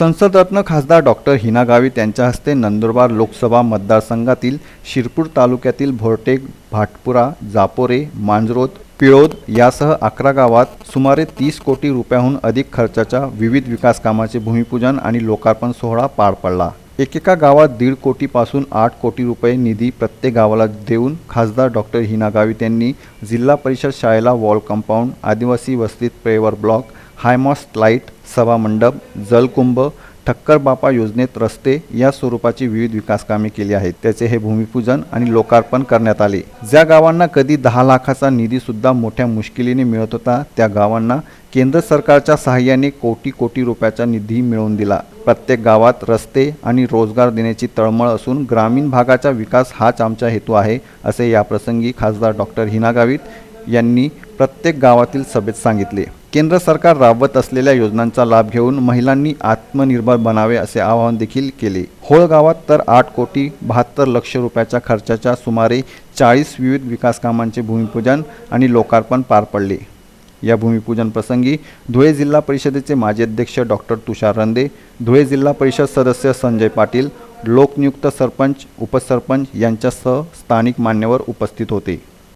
संसदरत्न खासदार डॉक्टर हिना गावित यांच्या हस्ते नंदुरबार लोकसभा मतदारसंघातील शिरपूर तालुक्यातील भोरटेक भाटपुरा जापोरे मांजरोत पिळोद यासह अकरा गावात सुमारे तीस कोटी रुपयाहून अधिक खर्चाच्या विविध विकास कामाचे भूमिपूजन आणि लोकार्पण सोहळा पार पडला. एकेका गावात दीड कोटीपासून आठ कोटी रुपये निधी प्रत्येक गावाला देऊन खासदार डॉक्टर हिना गावित यांनी जिल्हा परिषद शाळेला वॉल कंपाऊंड आदिवासी वस्तीत paver block high mast light सभामंडप जलकुंभ ठक्करबापा योजनेत रस्ते या स्वरूपाची विविध विकासकामे केली आहेत. त्याचे हे भूमिपूजन आणि लोकार्पण करण्यात आले. ज्या गावांना कधी दहा लाखाचा निधीसुद्धा मोठ्या मुश्किलीने मिळत होता त्या गावांना केंद्र सरकारच्या सहाय्याने कोटी कोटी रुपयाचा निधी मिळवून दिला. प्रत्येक गावात रस्ते आणि रोजगार देण्याची तळमळ असून ग्रामीण भागाचा विकास हाच आमचा हेतू आहे असे याप्रसंगी खासदार डॉक्टर हिना गावित यांनी प्रत्येक गावातील सभेत सांगितले. केंद्र सरकार राबवत असलेल्या योजनांचा लाभ घेऊन महिलांनी आत्मनिर्भर बनावे असे आवाहन देखील केले. होळ गावात तर आठ कोटी बहात्तर लक्ष रुपयाच्या खर्चाच्या सुमारे चाळीस विविध विकास कामांचे भूमिपूजन आणि लोकार्पण पार पडले. या भूमिपूजन प्रसंगी धुळे जिल्हा परिषदेचे माजी अध्यक्ष डॉक्टर तुषार रंदे धुळे जिल्हा परिषद सदस्य संजय पाटील लोकनियुक्त सरपंच उपसरपंच यांच्यासह स्थानिक मान्यवर उपस्थित होते.